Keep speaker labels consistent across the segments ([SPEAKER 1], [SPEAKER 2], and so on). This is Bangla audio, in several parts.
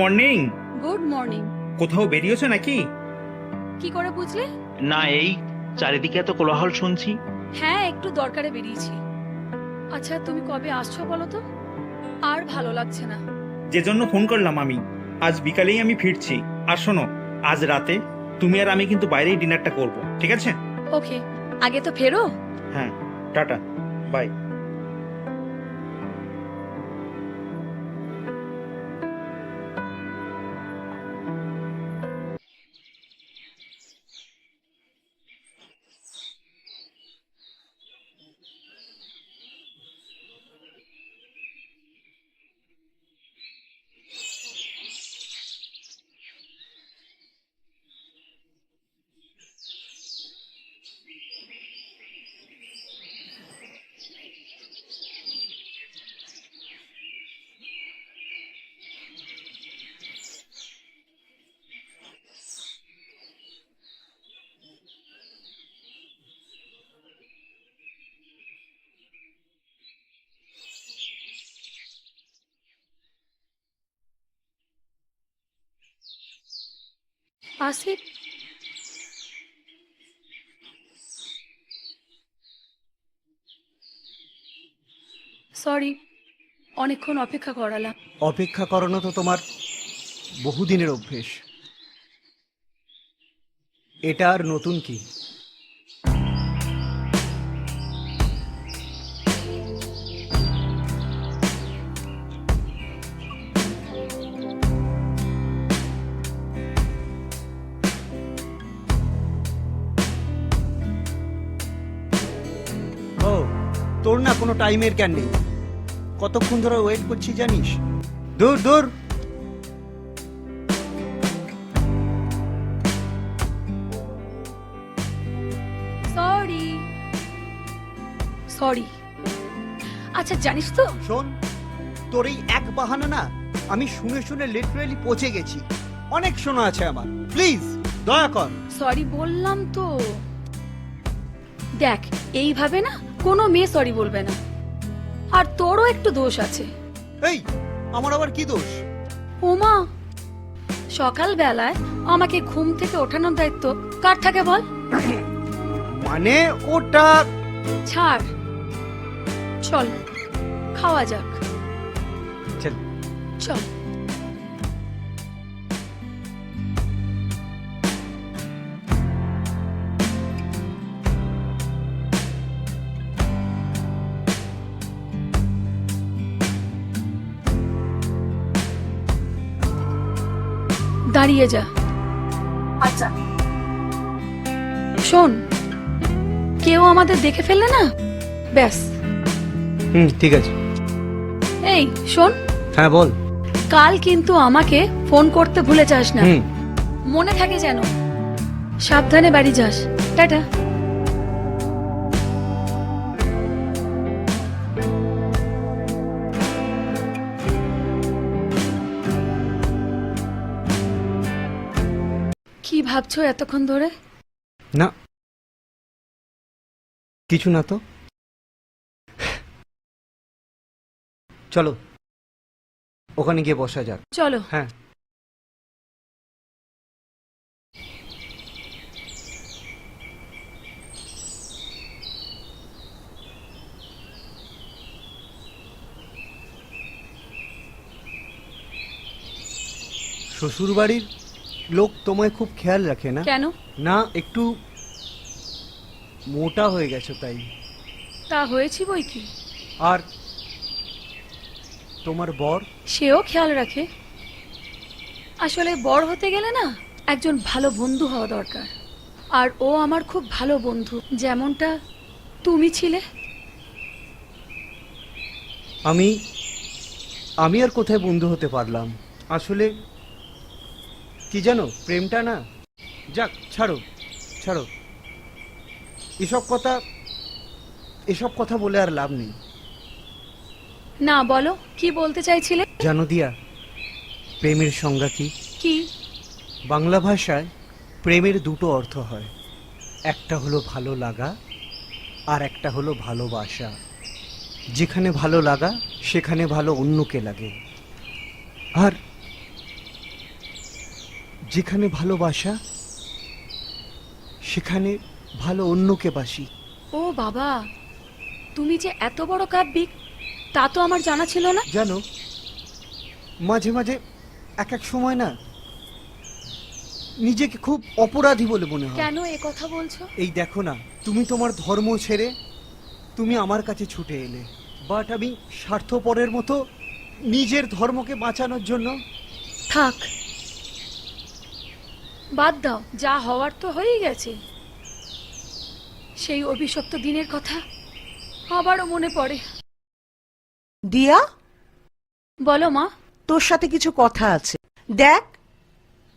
[SPEAKER 1] মর্নিং
[SPEAKER 2] গুড মর্নিং
[SPEAKER 1] কোথাও বেরিয়েছো নাকি?
[SPEAKER 2] কি করে বুঝলে?
[SPEAKER 3] না এই চারিদিকে এত কোলাহল শুনছি।
[SPEAKER 2] হ্যাঁ একটু দরকারে বেরিয়েছি। আচ্ছা তুমি কবে আসছো বলো তো? আর ভালো লাগছে না।
[SPEAKER 1] যে জন্য ফোন করলাম আমি। আজ বিকালেই আমি ফিরছি। আর শোনো আজ রাতে তুমি আর আমি কিন্তু বাইরেই ডিনারটা করব ঠিক আছে?
[SPEAKER 2] ওকে আগে তো ফেরো।
[SPEAKER 1] হ্যাঁ টাটা বাই।
[SPEAKER 2] আসিফ? সরি অনেকক্ষণ অপেক্ষা করালাম।
[SPEAKER 4] অপেক্ষা করানো তো তোমার বহুদিনের অভ্যেস। এটা আর নতুন কি? তোর না কোনো টাইমের জ্ঞান নেই। কতক্ষণ ধরে ওয়েট করছি জানিস? দূর দূর।
[SPEAKER 2] সরি সরি আচ্ছা জানিস তো?
[SPEAKER 4] শোন তোর এই এক বাহানা না আমি শুনে শুনে লিটারেলি পচে গেছি। অনেক শোনা আছে আমার। প্লিজ দয়া কর।
[SPEAKER 2] সরি বললাম তো। দেখ এইভাবে না কোনো মেয়ে সরি বলবে না। আর তোরও একটু দোষ আছে।
[SPEAKER 4] এই আমার আবার কি দোষ?
[SPEAKER 2] ওমা সকাল বেলায় আমাকে ঘুম থেকে ওঠানোর দায়িত্ব কার থাকে বল?
[SPEAKER 4] মানে ওটা
[SPEAKER 2] ছাড়। চল খাওয়া যাক।
[SPEAKER 4] চল।
[SPEAKER 2] চল। দাঁড়িয়ে যা। আচ্ছা। শোন কেউ আমাদের দেখে ফেললে না? ব্যাস।
[SPEAKER 4] হুম ঠিক আছে।
[SPEAKER 2] এই শোন।
[SPEAKER 4] হ্যাঁ বল।
[SPEAKER 2] কাল কিন্তু আমাকে ফোন করতে ভুলে যাস না।
[SPEAKER 4] হুম।
[SPEAKER 2] মনে থাকে যেন। সাবধানে বাড়ি যাস। টাটা। কি ভাবছ এতক্ষণ ধরে?
[SPEAKER 4] না। কিছু না তো। চলো ওখানে গিয়ে বসা যাক।
[SPEAKER 2] চলো।
[SPEAKER 4] হ্যাঁ। শ্বশুর বাড়ির লোক তোমায় খুব খেয়াল রাখে না?
[SPEAKER 2] কেন?
[SPEAKER 4] না একটু মোটা হয়ে গেছো তাই।
[SPEAKER 2] তা হয়েছি বই কি?
[SPEAKER 4] আর তোমার বর?
[SPEAKER 2] সেও খেয়াল রাখে। আসলে বড় হতে গেলে না একজন ভালো বন্ধু হওয়া দরকার। আর ও আমার খুব ভালো বন্ধু যেমনটা তুমি ছিলে।
[SPEAKER 4] আমি আমি আর কোথায় বন্ধু হতে পারলাম? আসলে কি জানো প্রেমটা না যাক ছাড়ো ছাড়ো। এসব কথা এসব কথা বলে আর লাভ নেই।
[SPEAKER 2] না বলো কি বলতে চাইছিলে?
[SPEAKER 4] জানো দিয়া প্রেমের সংজ্ঞা কি?
[SPEAKER 2] কি?
[SPEAKER 4] বাংলা ভাষায় প্রেমের দুটো অর্থ হয়। একটা হলো ভালো লাগা আর একটা হলো ভালোবাসা। যেখানে ভালো লাগা সেখানে ভালো অন্যকে লাগে। আর যেখানে ভালোবাসা সেখানে ভালো অন্যকে বাসি।
[SPEAKER 2] ও বাবা তুমি যে এত বড় কাব্যিক তা তো আমার জানা ছিল না।
[SPEAKER 4] জানো মাঝে মাঝে এক এক সময় না নিজেকে খুব অপরাধী বলে মনে হয়।
[SPEAKER 2] কেন এ কথা বলছো?
[SPEAKER 4] এই দেখো না তুমি তোমার ধর্ম ছেড়ে তুমি আমার কাছে ছুটে এলে। বাট আমি স্বার্থপরের মতো নিজের ধর্মকে বাঁচানোর জন্য
[SPEAKER 2] থাক বাদ দাও। যা হওয়ার তো হয়েই গেছে। সেই অভিশপ্ত দিনের কথা আবারও মনে পড়ে।
[SPEAKER 5] দিয়া?
[SPEAKER 2] বলো মা।
[SPEAKER 5] তোর সাথে কিছু কথা আছে। দেখ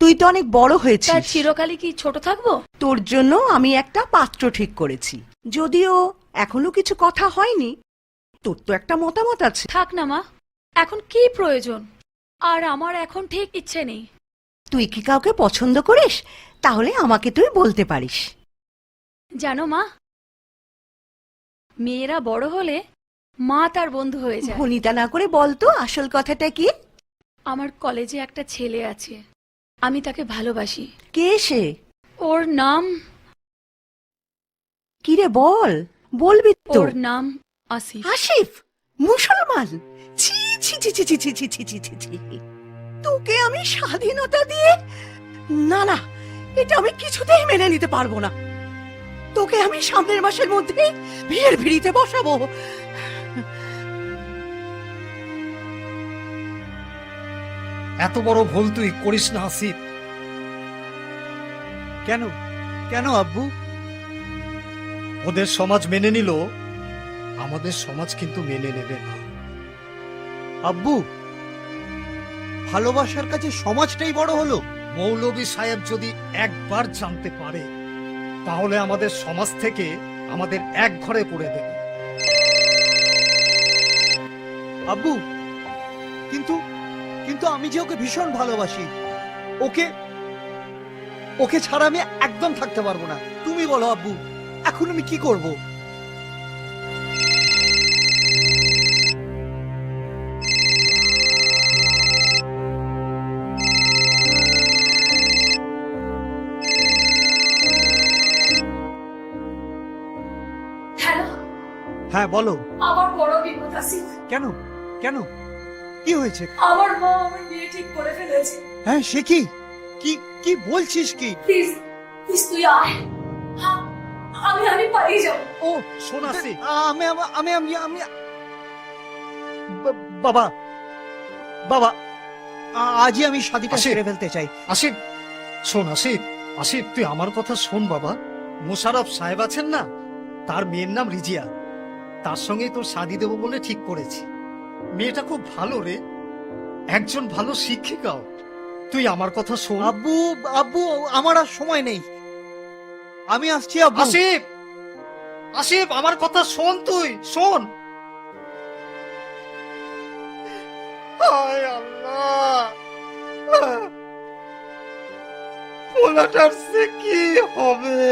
[SPEAKER 5] তুই তো অনেক বড়
[SPEAKER 2] তার
[SPEAKER 5] হয়েছিস
[SPEAKER 2] চিরকালই কি ছোট থাকব?
[SPEAKER 5] তোর জন্য আমি একটা পাত্র ঠিক করেছি। যদিও এখনও কিছু কথা হয়নি। তোর তো একটা মতামত আছে।
[SPEAKER 2] থাক না মা এখন কি প্রয়োজন? আর আমার এখন ঠিক ইচ্ছে নেই।
[SPEAKER 5] তুই কি কাউকে পছন্দ করিস তাহলে আমাকে তুই বলতে পারিস
[SPEAKER 2] জানো মা মেয়েরা বড় হলে মা তার বন্ধু হয়ে যায়
[SPEAKER 5] ভনিতা না করে বলতো আসল কথাটা কি
[SPEAKER 2] আমার কলেজে একটা ছেলে আছে আমি তাকে ভালোবাসি
[SPEAKER 5] কে সে
[SPEAKER 2] ওর নাম
[SPEAKER 5] কিরে বল বলবি তো
[SPEAKER 2] ওর নাম আসিফ
[SPEAKER 5] আসিফ মুসলমান ছি ছি ছি ছি ছি ছি ছি ছি ছি ছি ছি তোকে আমি স্বাধীনতা দিয়ে? না না, এটা আমি কিছুতেই মেনে নিতে পারব না। তোকে আমি সামনের মাসের মধ্যে বিয়ের ভিড়িতে বসাবো।
[SPEAKER 6] এত বড় ভুল তুই করিস না আসিফ
[SPEAKER 4] কেন? কেন, আব্বু?
[SPEAKER 6] ওদের সমাজ মেনে নিল, আমাদের সমাজ কিন্তু মেনে নেবে না।
[SPEAKER 4] আব্বু ভালোবাসার কাছে সমাজটাই বড় হলো।
[SPEAKER 6] মৌলবী সাহেব যদি একবার জানতে পারে, তাহলে আমাদের সমাজ থেকে আমাদের এক ঘরে করে দেবে।
[SPEAKER 4] আব্বু, কিন্তু কিন্তু আমি যে ওকে ভীষণ ভালোবাসি, ওকে ওকে ছাড়া আমি একদম থাকতে পারব না। তুমি বলো আব্বু, এখন আমি কি করব? হ্যাঁ বলো।
[SPEAKER 2] আমার বড় বিপদ আসিফ
[SPEAKER 4] কেন? কেন? কি হয়েছে?
[SPEAKER 2] আমার মা আমার বিয়ে ঠিক করে ফেলেছে।
[SPEAKER 4] হ্যাঁ সে কি? কি কি বলছিস কি?
[SPEAKER 2] প্লিজ প্লিজ তুই আয়। হ্যাঁ আমি আমি পালিয়ে যাব।
[SPEAKER 6] ও
[SPEAKER 4] আমি আমি আমি আমি বাবা বাবা আজই আমি শাদিটা। সেরে ফেলতে চাই।
[SPEAKER 6] আসিফ শোন আসিফ আসিফ তুই আমার কথা শোন বাবা। মোশারফ সাহেব আছেন না? তার মেয়ের নাম রিজিয়া। তার সঙ্গে তোর শাদি দেবো বলে ঠিক করেছি। মেয়েটা খুব ভালো রে। একজন ভালো শিক্ষিকাও তুই আমার কথা শোন।
[SPEAKER 4] আব্বু আব্বু আমার আর সময় নেই। আমি আসছি আব্বু।
[SPEAKER 6] আসিফ! আসিফ আমার কথা শোন তুই শোন। হায় আল্লাহ! পোলাটার সে কি হবে?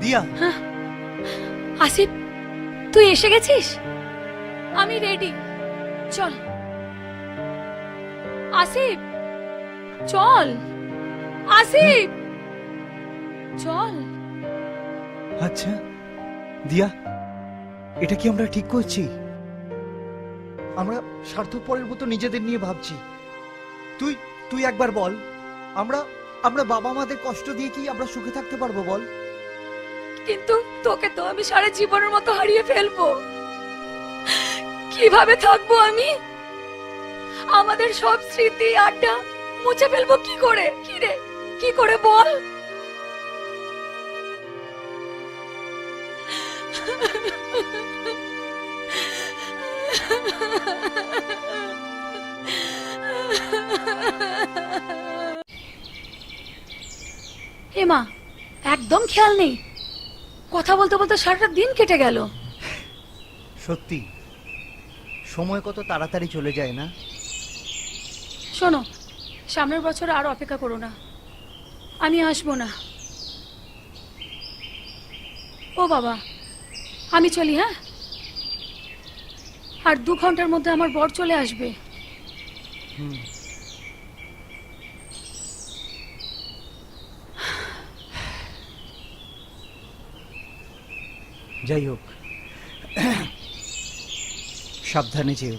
[SPEAKER 4] দিয়া।
[SPEAKER 2] আসিফ তুই এসে গেছিস? আমি রেডি চল। আসিফ চল। আসিফ চল।
[SPEAKER 4] আচ্ছা দিয়া এটা কি আমরা ঠিক করছি? আমরা স্বার্থপরের মতো নিজেদের নিয়ে ভাবছি। তুই তুই একবার বল আমরা আমরা বাবা মাদের কষ্ট দিয়ে কি আমরা সুখে থাকতে পারব বল?
[SPEAKER 2] কিন্তু তোকে তো আমি সারা জীবনের মতো হারিয়ে ফেলব। কীভাবে থাকব আমি? আমাদের সব স্মৃতি আড্ডা মুছে ফেলব কি করে? কি রে? কি করে বল? হেমা একদম খেয়াল নেই। কথা বলতে বলতে সারাটা দিন কেটে গেল।
[SPEAKER 4] সত্যি সময় কত তাড়াতাড়ি চলে যায় না?
[SPEAKER 2] শোনো সামনের বছর আর অপেক্ষা করো না। আমি আসব না। ও বাবা আমি চলি হ্যাঁ? আর দু ঘণ্টার মধ্যে আমার বর চলে আসবে।
[SPEAKER 4] যাই হোক, সাবধানে যেও।